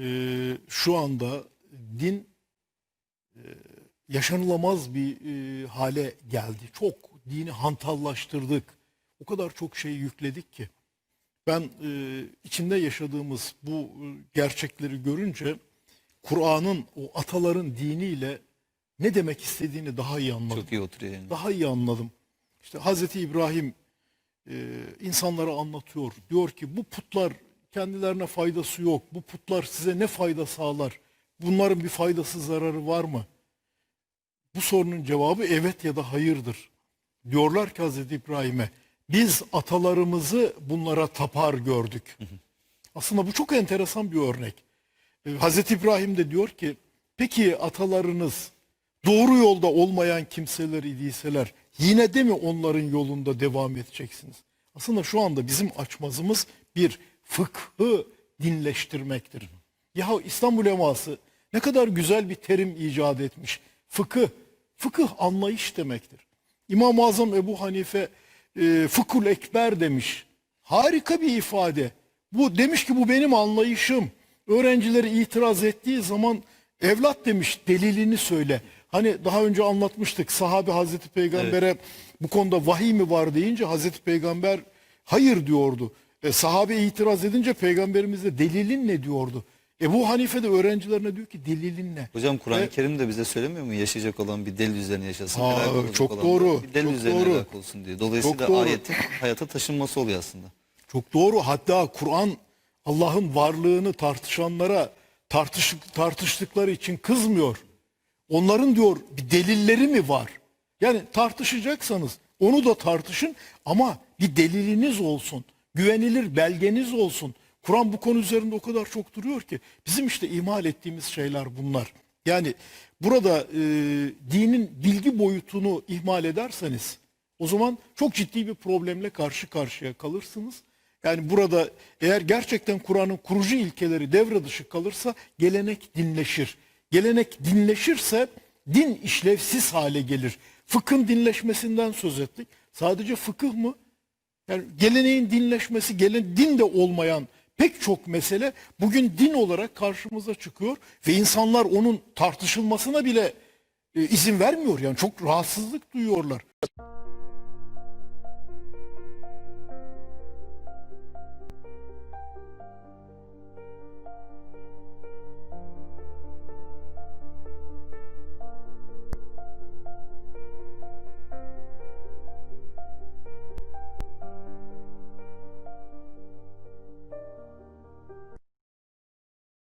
e, şu anda din e, yaşanılamaz bir e, hale geldi. Çok dini hantallaştırdık. O kadar çok şey yükledik ki. Ben e, içinde yaşadığımız bu e, gerçekleri görünce Kur'an'ın o ataların diniyle ne demek istediğini daha iyi anladım. Çok iyi oturuyor yani. Daha iyi anladım. İşte Hazreti İbrahim e, insanlara anlatıyor. Diyor ki bu putlar kendilerine faydası yok. Bu putlar size ne fayda sağlar? Bunların bir faydası zararı var mı? Bu sorunun cevabı evet ya da hayırdır. Diyorlar ki Hazreti İbrahim'e biz atalarımızı bunlara tapar gördük. Aslında bu çok enteresan bir örnek. E, Hazreti İbrahim de diyor ki peki atalarınız doğru yolda olmayan kimseler idiyseler yine de mi onların yolunda devam edeceksiniz? Aslında şu anda bizim açmazımız bir fıkhı dinleştirmektir. Ya İslam uleması ne kadar güzel bir terim icat etmiş. Fıkıh, fıkıh anlayış demektir. İmam-ı Azam Ebu Hanife e, fıkhul ekber demiş. Harika bir ifade. Bu demiş ki bu benim anlayışım. Öğrencileri itiraz ettiği zaman evlat demiş delilini söyle. Hani daha önce anlatmıştık sahabe Hazreti Peygamber'e bu konuda vahiy mi var deyince Hazreti Peygamber hayır diyordu. E, sahabe itiraz edince peygamberimiz de delilin ne diyordu. Ebu Hanife de öğrencilerine diyor ki delilin ne? Hocam Kur'an-ı Kerim de bize söylemiyor mu? Yaşayacak olan bir delil üzerine yaşasın. Ha, çok olan doğru, Bir delil çok üzerine doğru. olsun diyor. Dolayısıyla Çok doğru. ayetin hayata taşınması oluyor aslında. Çok doğru. Hatta Kur'an Allah'ın varlığını tartışanlara tartış, tartıştıkları için kızmıyor. Onların diyor bir delilleri mi var? Yani tartışacaksanız onu da tartışın ama bir deliliniz olsun. Güvenilir belgeniz olsun. Kur'an bu konu üzerinde o kadar çok duruyor ki bizim işte ihmal ettiğimiz şeyler bunlar. Yani burada e, dinin bilgi boyutunu ihmal ederseniz o zaman çok ciddi bir problemle karşı karşıya kalırsınız. Yani burada eğer gerçekten Kur'an'ın kurucu ilkeleri devre dışı kalırsa gelenek dinleşir. Gelenek dinleşirse din işlevsiz hale gelir. Fıkhın dinleşmesinden söz ettik. Sadece fıkıh mı? Yani geleneğin dinleşmesi, gelen din de olmayan pek çok mesele bugün din olarak karşımıza çıkıyor ve insanlar onun tartışılmasına bile e, izin vermiyor. Yani çok rahatsızlık duyuyorlar.